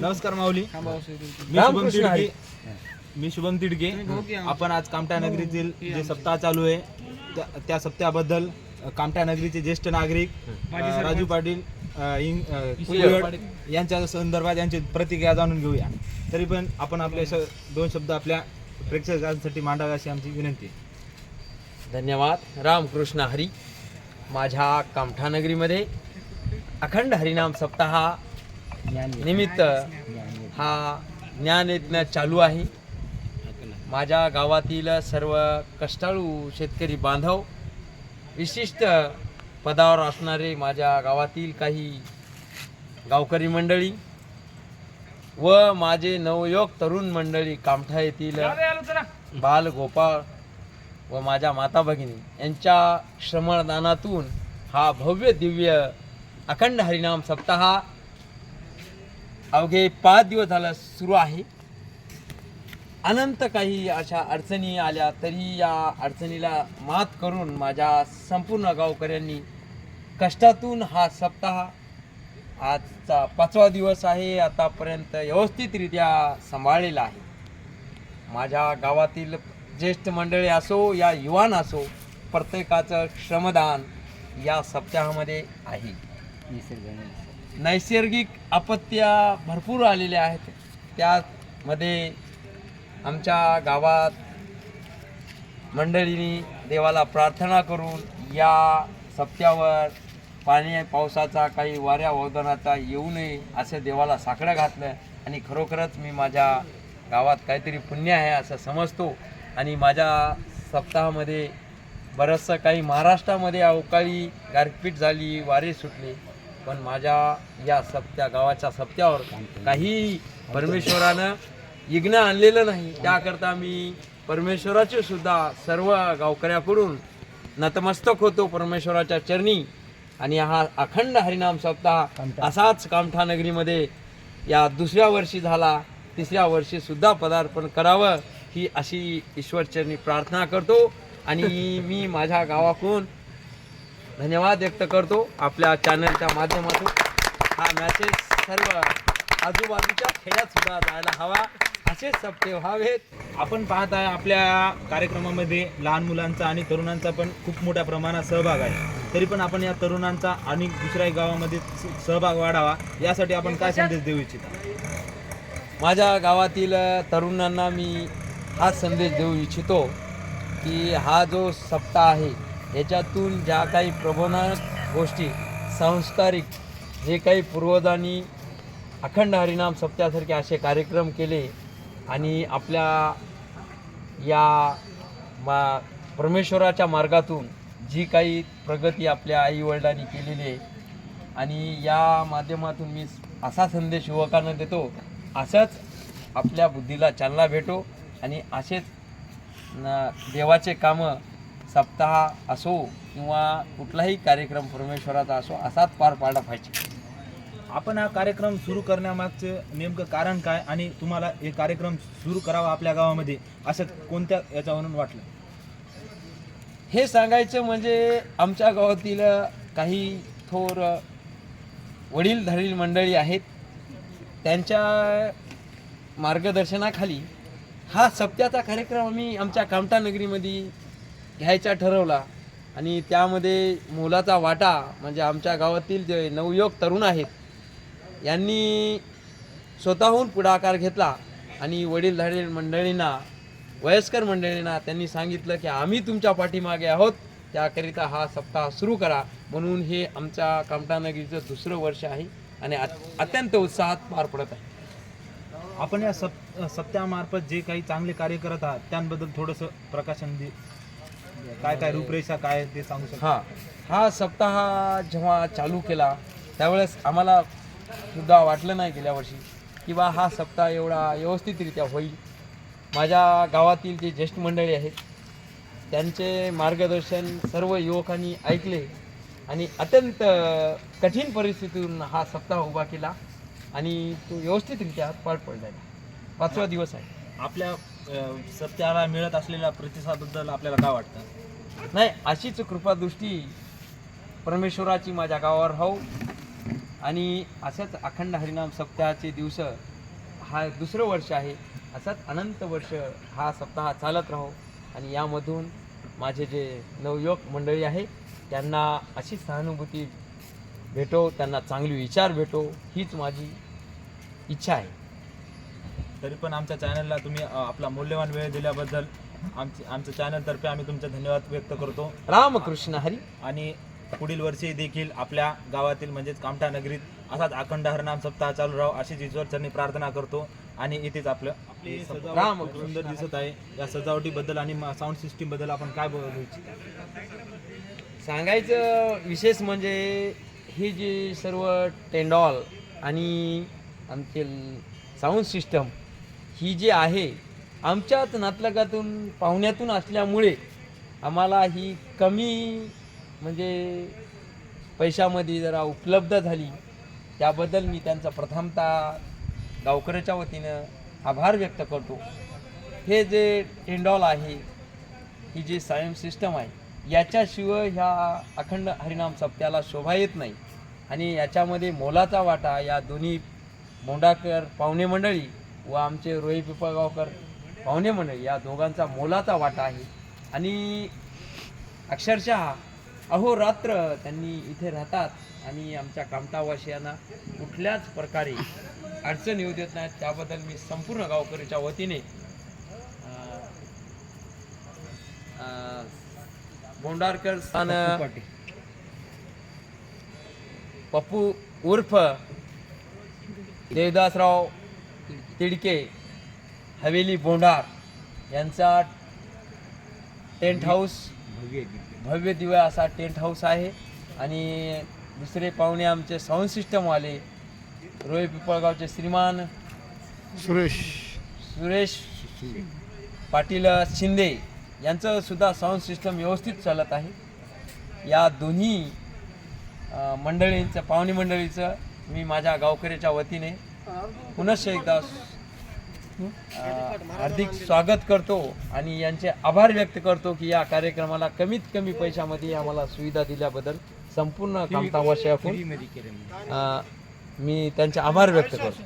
नमस्कार माऊली. मी शुभम. तिडके मी शुभम तिडके आपण आज कामठा नगरीतील जे सप्ताह चालू आहे त्या- त्या कामठा नगरीचे ज्येष्ठ नागरिक अ, राजू पाटील अ, इंग- अ, कुयड यांच्या संदर्भात यांची प्रतिक्रिया जाणून घेऊया. तरी पण आपण आपले श- दोन शब्द आपल्या प्रेक्षकांसाठी मांडावे अशी आमची विनंती आहे. धन्यवाद. रामकृष्ण हरी. माझ्या कामठानगरीमध्ये अखंड हरिनाम सप्ताह निमित्त हा ज्ञानयज्ञ चालू आहे. माझ्या गावातील सर्व कष्टाळू शेतकरी बांधव विशिष्ट पदावर असणारे माझ्या गावातील काही गावकरी मंडळी व माझे नवयोग तरुण मंडळी कामठा येथील बाल गोपाळ व माझ्या माता भगिनी यांच्या श्रमदानातून हा भव्य दिव्य अखंड हरिनाम सप्ताह अवघे पाच दिवस झाला सुरू आहे. अनंत काही अशा अडचणी आल्या तरी या अडचणीला मात करून माझ्या संपूर्ण गावकऱ्यांनी कष्टातून हा सप्ताह आजचा पाचवा दिवस आहे आतापर्यंत व्यवस्थितरित्या सांभाळलेला आहे. माझ्या गावातील ज्येष्ठ मंडळी असो या युवान असो प्रत्येकाचं श्रमदान या सप्ताहामध्ये आहे. नैसर्गिक आपत्त्या भरपूर आलेल्या आहेत. त्यामध्ये आमच्या गावात मंडळींनी देवाला प्रार्थना करून या सप्त्यावर पाणी पावसाचा काही वाऱ्या वौदानाचा येऊ नये असं देवाला साकडं घातलं आणि खरोखरच मी माझ्या गावात काहीतरी पुण्य आहे असं समजतो. आणि माझ्या सप्ताहामध्ये बरंचसं काही महाराष्ट्रामध्ये अवकाळी गारपीट झाली वारे सुटले. पण माझ्या या सप्त्या गावाच्या सप्त्यावर काही परमेश्वरानं यज्ञ आणलेलं नाही. त्याकरता मी परमेश्वराचे सुद्धा सर्व गावकऱ्याकडून नतमस्तक होतो परमेश्वराच्या चरणी. आणि हा अखंड हरिनाम सप्ताह असाच कामठा नगरीमध्ये या दुसऱ्या वर्षी झाला. तिसऱ्या वर्षी सुद्धा पदार्पण करावं ही अशी ईश्वरचरणी प्रार्थना करतो. आणि मी माझ्या गावाकडून धन्यवाद व्यक्त करतो आपल्या चॅनलच्या माध्यमातून. हा मॅसेज सर्व आजूबाजूच्या खेड्यात सुद्धा जायला हवा. असेच सप्ते व्हावेत. आपण पाहत आहे आपल्या कार्यक्रमामध्ये लहान मुलांचा आणि तरुणांचा पण खूप मोठ्या प्रमाणात सहभाग आहे. तरी पण आपण या तरुणांचा आणि दुसऱ्या गावामध्ये सहभाग वाढावा. यासाठी आपण काय संदेश देऊ इच्छिता? माझ्या गावातील तरुणांना मी हा संदेश देऊ इच्छितो की हा जो सप्ताह आहे याच्यातून ज्या काही प्रबोधनात्मक गोष्टी सांस्कारिक जे काही पूर्वजांनी अखंड हरिनाम सप्त्यासारखे असे कार्यक्रम केले आणि आपल्या या मा परमेश्वराच्या मार्गातून जी काही प्रगती आपल्या आईवडिलांनी केलेली आहे आणि या माध्यमातून मी असा संदेश युवकांना देतो असंच आपल्या बुद्धीला चालना भेटो आणि असेच न देवाचे कामं सप्ताह असो किंवा कुठलाही कार्यक्रम परमेश्वराचा असो असाच पार पाडला पाहिजे. आपण हा कार्यक्रम सुरू करण्यामागचं नेमकं कारण काय आणि तुम्हाला हे कार्यक्रम सुरू करावा आपल्या गावामध्ये असं कोणत्या याच्यावरून वाटलं? हे सांगायचं म्हणजे आमच्या गावातील काही थोर वडीलधारील मंडळी आहेत. त्यांच्या मार्गदर्शनाखाली हा सप्त्याचा कार्यक्रम आम्ही आमच्या कामठा नगरीमध्ये घ्यायचा ठरवला आणि त्यामध्ये मोलाचा वाटा म्हणजे आमच्या गावातील जे नवयुवक तरुण आहेत यांनी स्वतःहून पुढाकार घेतला आणि वडीलधारी मंडळींना वयस्कर मंडळींना त्यांनी सांगितलं की आम्ही तुमच्या पाठीमागे आहोत त्याकरिता हा सप्ताह सुरू करा. म्हणून हे आमच्या कामटानगरीचं दुसरं वर्ष आहे आणि अत्यंत उत्साहात पार पडत आहे. आपण या सप सप्त्यामार्फत जे काही चांगले कार्य करत आहात त्यांबद्दल थोडंसं प्रकाशन दे काय काय रूपरेषा काय ते सांगू शकता? हा. हा सप्ताह जेव्हा चालू केला त्यावेळेस आम्हाला सुद्धा वाटलं नाही गेल्या वर्षी की बा हा सप्ताह एवढा व्यवस्थितरित्या होईल. माझ्या गावातील जे ज्येष्ठ मंडळी आहेत त्यांचे मार्गदर्शन सर्व युवकांनी ऐकले आणि अत्यंत कठीण परिस्थितीतून हा सप्ताह उभा केला आणि तो व्यवस्थितरित्या पार पडला. पाचवा दिवस आहे. आपल्या सत्याला मिळत असलेल्या प्रतिसादाबद्दल आपल्याला काय वाटतं? नाही अशीच कृपादृष्टी परमेश्वराची माझ्या गावावर हो आणि असंच अखंड हरिनाम सप्ताहाचे दिवस हा दुसरं वर्ष आहे. असाच अनंत वर्ष हा सप्ताह चालत राहो. आणि यामधून माझे जे नवयुवक मंडळी आहे त्यांना अशी सहानुभूती भेटो त्यांना चांगली विचार भेटो हीच माझी इच्छा आहे. तरी पण आमच्या चॅनलला तुम्ही आपला मौल्यवान वेळ दिल्याबद्दल आमचे आमच्या चॅनलतर्फे आम्ही तुमचे धन्यवाद व्यक्त करतो. रामकृष्ण हरी. आणि पुढील वर्षी देखील आपल्या गावातील म्हणजेच कामठा नगरीत असाच अखंड हरनाम सप्ताह चालू राहो अशीच ईश्वरचरणी प्रार्थना करतो. आणि इथेच आपलं आपली सजावट राम खूप सुंदर दिसत आहे. या सजावटीबद्दल आणि साऊंड सिस्टीमबद्दल आपण काय बोलू इच्छिता? सांगायचं विशेष म्हणजे हे जे सर्व टेंडॉल आणि आमचे साऊंड सिस्टम ही जी आहे आमच्याच नातलगातून पाहुण्यातून असल्यामुळे आम्हाला ही कमी म्हणजे पैशामध्ये जरा उपलब्ध झाली. त्याबद्दल मी त्यांचा प्रथमतः गावकऱ्याच्या वतीनं आभार व्यक्त करतो. हे जे टेंडॉल आहे ही जी सायम सिस्टम आहे याच्याशिवाय ह्या अखंड हरिनाम सप्त्याला शोभा येत नाही. आणि याच्यामध्ये मोलाचा वाटा या दोन्ही मोंडाकर पाहुणे मंडळी व आमचे रोही पिपळगावकर पाहुणे मंडळी या दोघांचा मोलाचा वाटा आहे. आणि अक्षरशः अहोरात्र त्यांनी इथे राहतात आणि आमच्या कामटावासियांना कुठल्याच प्रकारे अडचण येऊ देत नाहीत. त्याबद्दल मी संपूर्ण गावकरीच्या वतीने बोंडारकर स्थान पप्पू उर्फ देवदासराव तिडके हवेली बोंडार यांचा टेंट हाऊस भव्य दिव्य असा टेंट हाऊस आहे. आणि दुसरे पाहुणे आमचे साऊंड सिस्टमवाले रोय पिपळगावचे श्रीमान सुरेश. सुरेश पाटील शिंदे यांचं सुद्धा साऊंड सिस्टम व्यवस्थित चालत आहे. या दोन्ही मंडळींचं पाहुणे मंडळीचं मी माझ्या गावकऱ्याच्या वतीने पुनश्च एकदा हार्दिक स्वागत करतो आणि यांचे आभार व्यक्त करतो की या कार्यक्रमाला कमीत कमी पैशामध्ये आम्हाला सुविधा दिल्याबद्दल संपूर्ण कामतावाशातून मी त्यांचे आभार व्यक्त करतो.